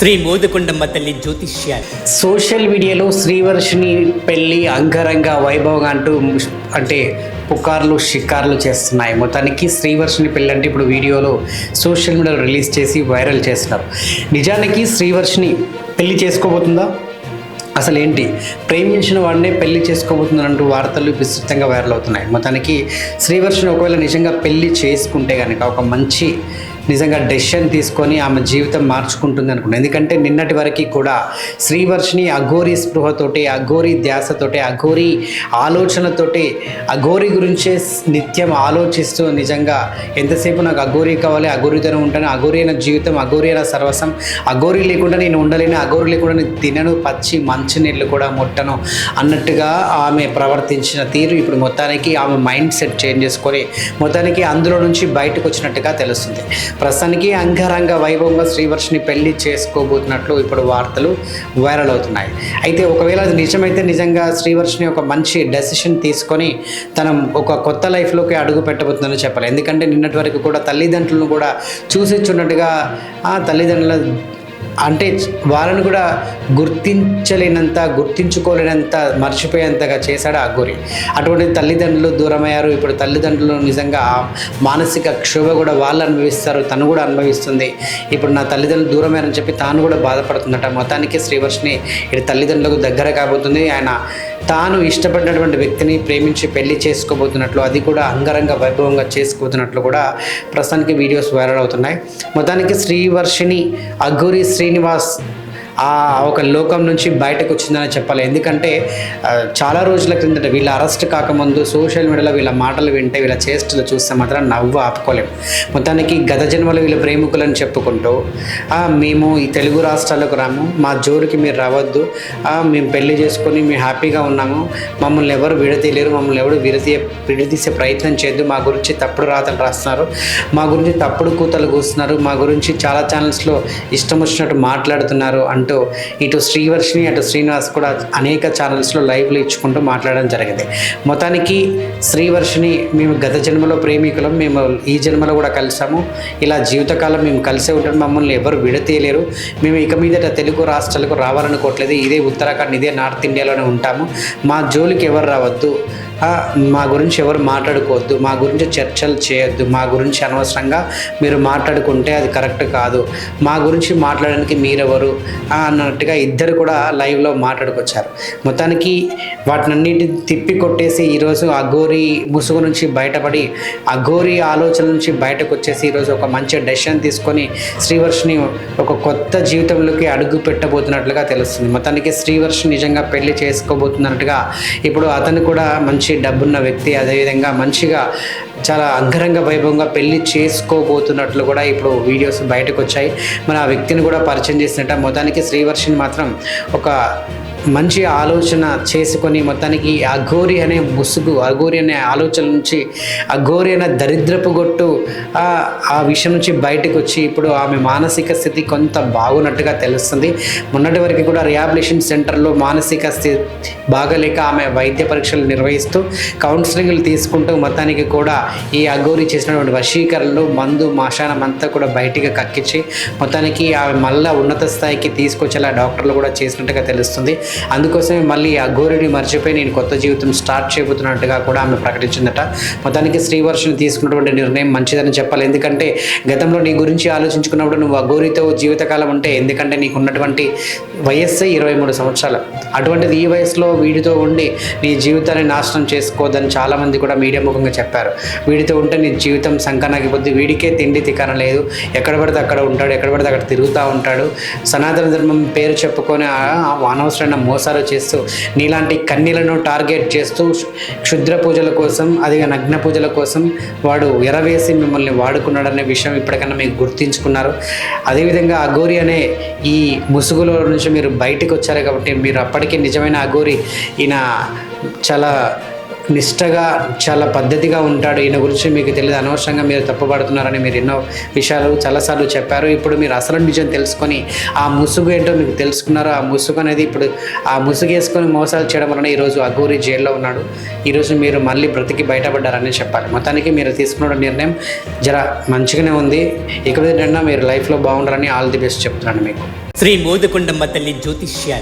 శ్రీ మోదకొండమ్మ తల్లి జ్యోతిష్యాలు. సోషల్ మీడియాలో శ్రీవర్షిని పెళ్ళి అంగరంగ వైభవంగా అంటూ అంటే పుకార్లు షికార్లు చేస్తున్నాయి. మొత్తానికి శ్రీవర్షిని పెళ్ళి అంటే ఇప్పుడు వీడియోలో సోషల్ మీడియాలో రిలీజ్ చేసి వైరల్ చేస్తున్నారు. నిజానికి శ్రీవర్షిని పెళ్ళి చేసుకోబోతుందా? అసలు ఏంటి? ప్రేమించిన వాడినే పెళ్ళి చేసుకోబోతుందంటూ వార్తలు విస్తృతంగా వైరల్ అవుతున్నాయి. మొత్తానికి శ్రీవర్షిని ఒకవేళ నిజంగా పెళ్ళి చేసుకుంటే కనుక ఒక మంచి నిజంగా డెసిషన్ తీసుకొని ఆమె జీవితం మార్చుకుంటుంది అనుకున్నాను ఎందుకంటే నిన్నటి వరకు కూడా శ్రీవర్షిని అఘోరి స్పృహతోటి అఘోరి ధ్యాసతోటి అఘోరి ఆలోచనతోటి అఘోరి గురించే నిత్యం ఆలోచిస్తూ నిజంగా ఎంతసేపు నాకు అఘోరి కావాలి అఘోరితోనే ఉంటాను అఘోరి అయిన జీవితం అఘోరి అయిన సర్వసం అఘోరి లేకుండా నేను ఉండలేను అఘోరి లేకుండా నేను తినను పచ్చి మంచినీళ్ళు కూడా ముట్టను అన్నట్టుగా ఆమె ప్రవర్తించిన తీరు ఇప్పుడు మొత్తానికి ఆమె మైండ్ సెట్ చేంజ్ చేసుకొని మొత్తానికి అందులో నుంచి బయటకు వచ్చినట్టుగా తెలుస్తుంది. ప్రస్తుతానికి అంగరంగ వైభవంగా శ్రీవర్షిని పెళ్ళి చేసుకోబోతున్నట్లు ఇప్పుడు వార్తలు వైరల్ అవుతున్నాయి. అయితే ఒకవేళ అది నిజమైతే నిజంగా శ్రీవర్షిని ఒక మంచి డెసిషన్ తీసుకొని తన ఒక కొత్త లైఫ్లోకి అడుగు పెట్టబోతుందని చెప్పాలి. ఎందుకంటే నిన్నటి వరకు కూడా తల్లిదండ్రులను కూడా చూసిచ్చున్నట్టుగా ఆ తల్లిదండ్రుల అంటే వాళ్ళని కూడా గుర్తించలేనంత గుర్తించుకోలేనంత మర్చిపోయేంతగా చేశాడు ఆ గురి. అటువంటి తల్లిదండ్రులు దూరమయ్యారు. ఇప్పుడు తల్లిదండ్రులు నిజంగా మానసిక క్షోభ కూడా వాళ్ళు అనుభవిస్తారు. తను కూడా అనుభవిస్తుంది. ఇప్పుడు నా తల్లిదండ్రులు దూరమయ్యారని చెప్పి తాను కూడా బాధపడుతుందట. మొత్తానికి శ్రీవర్షిని ఇటు తల్లిదండ్రులకు దగ్గర కాబోతుంది. ఆయన తాను ఇష్టపడినటువంటి వ్యక్తిని ప్రేమించి పెళ్ళి చేసుకోబోతున్నట్లు అది కూడా అంగరంగ వైభవంగా చేసుకోబోతున్నట్లు కూడా ప్రస్తుతానికి వీడియోస్ వైరల్ అవుతున్నాయి. మొత్తానికి శ్రీవర్షిని అఘోరి శ్రీనివాస్ ఆ ఒక లోకం నుంచి బయటకు వచ్చిందని చెప్పాలి. ఎందుకంటే చాలా రోజుల క్రిందట వీళ్ళ అరెస్ట్ కాకముందు సోషల్ మీడియాలో వీళ్ళ మాటలు వింటే వీళ్ళ చేష్టలు చూస్తే మాత్రం నవ్వు ఆపుకోలేం. మొత్తానికి గత జన్మలో వీళ్ళ ప్రేమికులని చెప్పుకుంటూ మేము ఈ తెలుగు రాష్ట్రాలకు రాము. మా జోరుకి మీరు రావద్దు. మేము పెళ్ళి చేసుకొని మేము హ్యాపీగా ఉన్నాము. మమ్మల్ని ఎవరు విడతీయలేరు మమ్మల్ని ఎవరు విడతీయ విడదీసే ప్రయత్నం చేయొద్దు. మా గురించి తప్పుడు రాతలు రాస్తున్నారు. మా గురించి తప్పుడు కూతలు కూస్తున్నారు. మా గురించి చాలా ఛానల్స్లో ఇష్టం వచ్చినట్టు మాట్లాడుతున్నారు అంటూ ఇటు శ్రీవర్షిని అటు శ్రీనివాస్ కూడా అనేక ఛానల్స్లో లైవ్లు ఇచ్చుకుంటూ మాట్లాడడం జరిగింది. మొత్తానికి శ్రీవర్షిని మేము గత జన్మలో ప్రేమికులం మేము ఈ జన్మలో కూడా కలిసాము. ఇలా జీవితకాలం మేము కలిసే ఉంటాం మమ్మల్ని ఎవరు విడతీయలేరు. మేము ఇక మీదట తెలుగు రాష్ట్రాలకు రావాలనుకోవట్లేదు. ఇదే ఉత్తరాఖండ్ ఇదే నార్త్ ఇండియాలోనే ఉంటాము. మా జోలికి ఎవరు రావద్దు. మా గురించి ఎవరు మాట్లాడుకోవద్దు మా గురించి చర్చలు చేయొద్దు మా గురించి అనవసరంగా మీరు మాట్లాడుకుంటే అది కరెక్ట్ కాదు. మా గురించి మాట్లాడడానికి మీరెవరు? అన్నట్టుగా ఇద్దరు కూడా లైవ్లో మాట్లాడుకొచ్చారు. మొత్తానికి వాటినన్నిటి తిప్పి కొట్టేసి ఈరోజు అఘోరి ముసుగు నుంచి బయటపడి అఘోరి ఆలోచన నుంచి బయటకు వచ్చేసి ఈరోజు ఒక మంచి డెసిషన్ తీసుకొని శ్రీవర్షిని ఒక కొత్త జీవితంలోకి అడుగు పెట్టబోతున్నట్లుగా తెలుస్తుంది. మొత్తానికి శ్రీవర్షి నిజంగా పెళ్ళి చేసుకోబోతున్నట్టుగా ఇప్పుడు అతను కూడా మంచి డబ్బున్న వ్యక్తి అదేవిధంగా మంచిగా చాలా అంగరంగ వైభవంగా పెళ్ళి చేసుకోబోతున్నట్లు కూడా ఇప్పుడు వీడియోస్ బయటకు వచ్చాయి. మన ఆ వ్యక్తిని కూడా పరిచయం చేసినట్ట. మొత్తానికి శ్రీవర్షిని మాత్రం ఒక మంచి ఆలోచన చేసుకొని మొత్తానికి అఘోరి అనే ముసుగు అఘోరి అనే ఆలోచన నుంచి అఘోరి అనే దరిద్రపు గొట్టు ఆ విషయం నుంచి బయటకు వచ్చి ఇప్పుడు ఆమె మానసిక స్థితి కొంత బాగున్నట్టుగా తెలుస్తుంది. మొన్నటి వరకు కూడా రిహాబిలిటేషన్ సెంటర్లో మానసిక స్థితి బాగలేక ఆమె వైద్య పరీక్షలు నిర్వహిస్తూ కౌన్సిలింగ్లు తీసుకుంటూ మొత్తానికి కూడా ఈ అఘోరి చేసినటువంటి వశీకరణలు మందు మాషానం అంతా కూడా బయటికి కక్కించి మొత్తానికి ఆమె మళ్ళా ఉన్నత స్థాయికి తీసుకొచ్చేలా డాక్టర్లు కూడా చేసినట్టుగా తెలుస్తుంది. అందుకోసమే మళ్ళీ ఆ గోరిని మర్చిపోయి నేను కొత్త జీవితం స్టార్ట్ చేయబోతున్నట్టుగా కూడా ఆమె ప్రకటించిందట. మొత్తానికి శ్రీవర్షిని తీసుకున్నటువంటి నిర్ణయం మంచిదని చెప్పాలి. ఎందుకంటే గతంలో నీ గురించి ఆలోచించుకున్నప్పుడు నువ్వు ఆ గోరితో జీవితకాలం ఉంటే ఎందుకంటే నీకు ఉన్నటువంటి వయస్సే ఇరవై మూడు సంవత్సరాలు. అటువంటిది ఈ వయసులో వీడితో ఉండి నీ జీవితాన్ని నాశనం చేసుకోదని చాలామంది కూడా మీడియా ముఖంగా చెప్పారు. వీడితో ఉంటే నీ జీవితం సంకనాగిపోద్ది. వీడికే తిండి తికాన లేదు. ఎక్కడ పడితే అక్కడ ఉంటాడు. ఎక్కడ పడితే అక్కడ తిరుగుతూ ఉంటాడు. సనాతన ధర్మం పేరు చెప్పుకొని ఆ అనవసరమైన మోసాలు చేస్తూ నీలాంటి కన్నీలను టార్గెట్ చేస్తూ క్షుద్ర పూజల కోసం అది నగ్న పూజల కోసం వాడు ఎరవేసి మిమ్మల్ని వాడుకున్నాడనే విషయం ఇప్పటికన్నా మీకు గుర్తించుకున్నారు. అదేవిధంగా అఘోరి అనే ఈ ముసుగులో నుంచి మీరు బయటకు వచ్చారు కాబట్టి మీరు అప్పటికే నిజమైన అఘోరి. ఈయన చాలా నిష్టగా చాలా పద్ధతిగా ఉంటాడు. ఈయన గురించి మీకు తెలియదు. అనవసరంగా మీరు తప్పుపడుతున్నారని మీరు ఎన్నో విషయాలు చాలాసార్లు చెప్పారు. ఇప్పుడు మీరు అసలు నిజం తెలుసుకొని ఆ ముసుగు ఏంటో మీకు తెలుసుకున్నారు? ఆ ముసుగు అనేది ఇప్పుడు ఆ ముసుగు వేసుకొని మోసాలు చేయడం వలన ఈరోజు అఘోరి జైల్లో ఉన్నాడు. ఈరోజు మీరు మళ్ళీ బ్రతికి బయటపడ్డారని చెప్పాలి. మొత్తానికి మీరు తీసుకున్న నిర్ణయం జర మంచిగానే ఉంది. ఇక మీరు లైఫ్లో బాగుండాలని ఆల్ ది బెస్ట్ చెప్తున్నాను మీకు. శ్రీ మోదకొండమ్మ తల్లి జ్యోతిష్యాలు.